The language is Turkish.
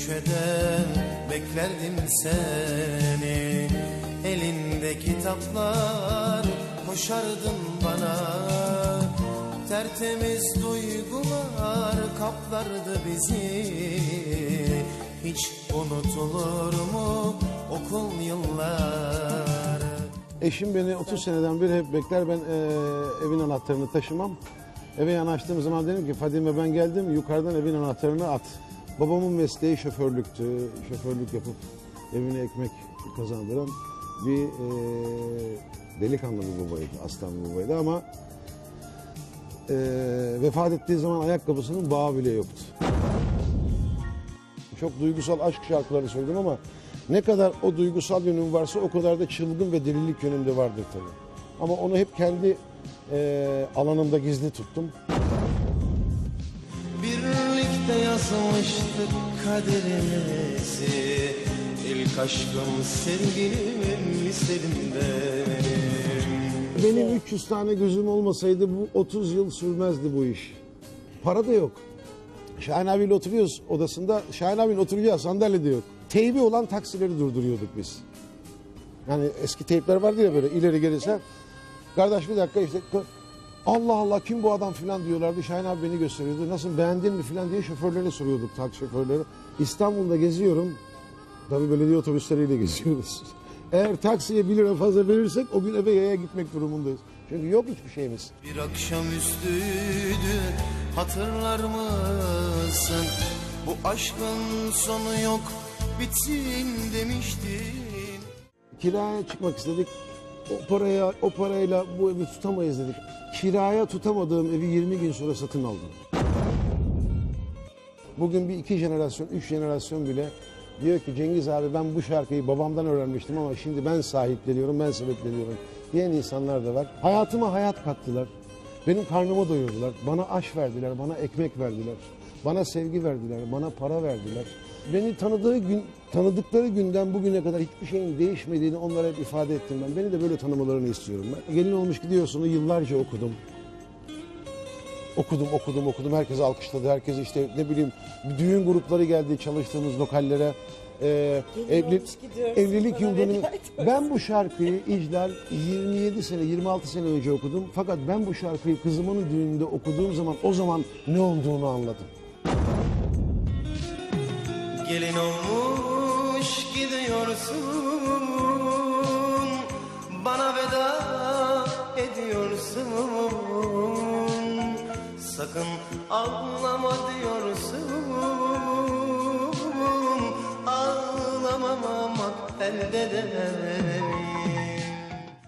köşede beklerdim seni Elinde kitaplar koşardın bana Tertemiz duygular kaplardı bizi Hiç unutulur mu okul yılları Eşim beni 30 seneden beri hep bekler. Ben e, evin anahtarını taşımam. Eve yanaştığım zaman dedim ki Fadime ben geldim yukarıdan evin anahtarını at. Babamın mesleği şoförlüktü. Şoförlük yapıp evine ekmek kazandıran bir e, delikanlı bir babaydı. Aslan bir babaydı ama e, vefat ettiği zaman ayakkabısının bağı bile yoktu. Çok duygusal aşk şarkıları söyledim ama ne kadar o duygusal yönüm varsa o kadar da çılgın ve delilik yönümde vardır tabii. Ama onu hep kendi e, alanımda gizli tuttum. Yazmıştık kaderimizi İlk aşkım sevgilim lisedimde benim Benim 300 tane gözüm olmasaydı bu 30 yıl sürmezdi bu iş. Para da yok. Şahin abiyle oturuyoruz odasında. Şahin abinin oturacağı sandalye de yok. Teybi olan taksileri durduruyorduk biz. Yani eski teypler vardı ya böyle ileri geri sen. Kardeş bir dakika işte Allah Allah kim bu adam filan diyorlardı. Şahin abi beni gösteriyordu. Nasıl beğendin mi filan diye şoförlerine soruyorduk taksi şoförleri. İstanbul'da geziyorum. Tabii belediye otobüsleriyle geziyoruz. Eğer taksiye 1 lira fazla verirsek o gün eve yaya gitmek durumundayız. Çünkü yok hiçbir şeyimiz. Bir akşamüstüydü hatırlar mısın? Bu aşkın sonu yok bitsin demiştin Kiraya çıkmak istedik. O paraya, o parayla bu evi tutamayız dedik. Kiraya tutamadığım evi 20 gün sonra satın aldım. Bugün bir iki jenerasyon, üç jenerasyon bile diyor ki Cengiz abi ben bu şarkıyı babamdan öğrenmiştim ama şimdi ben sahipleniyorum, ben sebepleniyorum diyen insanlar da var. Hayatıma hayat kattılar. Benim karnıma doyurdular. Bana aş verdiler, bana ekmek verdiler. Bana sevgi verdiler, bana para verdiler. Beni tanıdığı gün, tanıdıkları günden bugüne kadar hiçbir şeyin değişmediğini onlara hep ifade ettim ben. Beni de böyle tanımalarını istiyorum ben. Gelin olmuş gidiyorsunu yıllarca okudum. Okudum, okudum, okudum. Herkes alkışladı. Herkes işte ne bileyim düğün grupları geldi çalıştığımız lokallere. Ee, evli- evlilik yıl dönümü. Ben bu şarkıyı İclal 27 sene, 26 sene önce okudum. Fakat ben bu şarkıyı kızımın düğününde okuduğum zaman o zaman ne olduğunu anladım. Gelin olmuş gidiyorsun. Bana veda ediyorsun. Sakın ağlama diyorsun. Ağlamamak elde değil